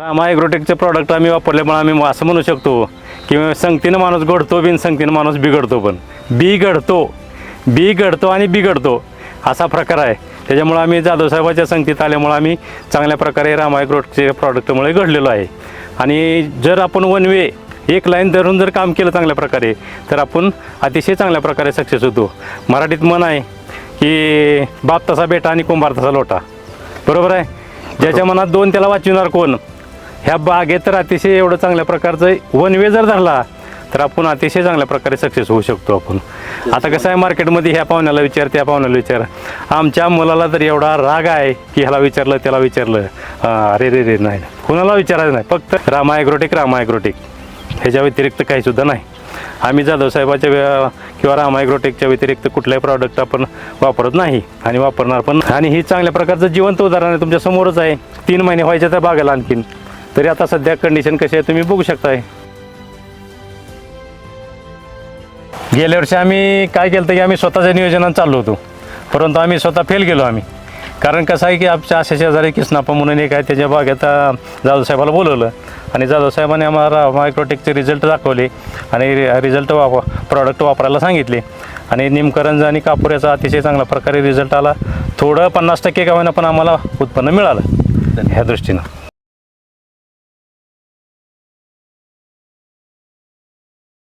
Rama ॲग्रोटेकचे product आम्ही वापरल्यामुळे आम्ही असं म्हणू शकतो की संगतीनं माणूस घडतो बिन संगतीनं माणूस बिघडतो पण. बिघडतो. बिघडतो आणि बिघडतो. असा प्रकार आहे. त्याच्यामुळं आम्ही जाधव साहेबाच्या संगतीत आल्यामुळं आम्ही चांगल्या प्रकारे रामा प्रॉडक्टमुळे घडलेलो आहे. आणि जर आपण वन वे एक लाईन धरून जर काम केलं चांगल्या प्रकारे तर आपण अतिशय चांगल्या प्रकारे सक्सेस होतो. मराठीत म्हण आहे की बाप तसा बेटा आणि कुंभार तसा लोटा. बरोबर आहे? ज्याच्या मनात दोन त्याला वाचविणार कोण? ह्या बागेत तर अतिशय एवढं चांगल्या प्रकारचं वन वे जर धरला तर आपण अतिशय चांगल्या प्रकारे सक्सेस होऊ शकतो आपण. आता कसं आहे मार्केटमध्ये ह्या पाहुण्याला विचार त्या पाहुण्याला विचार. आमच्या मुलाला तर एवढा राग आहे की ह्याला विचारलं त्याला विचारलं. अरे रे रे नाही कुणाला विचारायचं नाही फक्त रामा रामायग्रोटिक रामा ह्याच्या व्यतिरिक्त काही सुद्धा नाही. आम्ही जाधव साहेबाच्या किंवा रामायग्रोटेकच्या व्यतिरिक्त कुठलाही प्रॉडक्ट आपण वापरत नाही आणि वापरणार पण आणि ही चांगल्या प्रकारचं जिवंत उदाहरण आहे तुमच्या समोरच आहे. तीन महिने व्हायचे त्या बागेला आणखीन. तरी आता सध्या कंडिशन कशी आहे तुम्ही बघू शकताय. गेल्या वर्षी आम्ही काय केलं की आम्ही स्वतःच्या नियोजनात चाललो होतो. परंतु आम्ही स्वतः फेल गेलो आम्ही. कारण कसं आहे की आमच्या अशा शेजारी किसनापा म्हणून एक आहे त्याच्या बागेत अं, जाधव साहेबाला बोलवलं. आणि जाधव साहेबांनी आम्हाला मायक्रोटेकचे रिझल्ट दाखवले आणि रिझल्ट वाप प्रॉडक्ट वापरायला सांगितले. आणि निमकरंज आणि कापूर याचा अतिशय चांगल्या प्रकारे रिझल्ट आला. थोडं पन्नास टक्के का होईना पण आम्हाला उत्पन्न मिळालं. ह्या दृष्टीनं.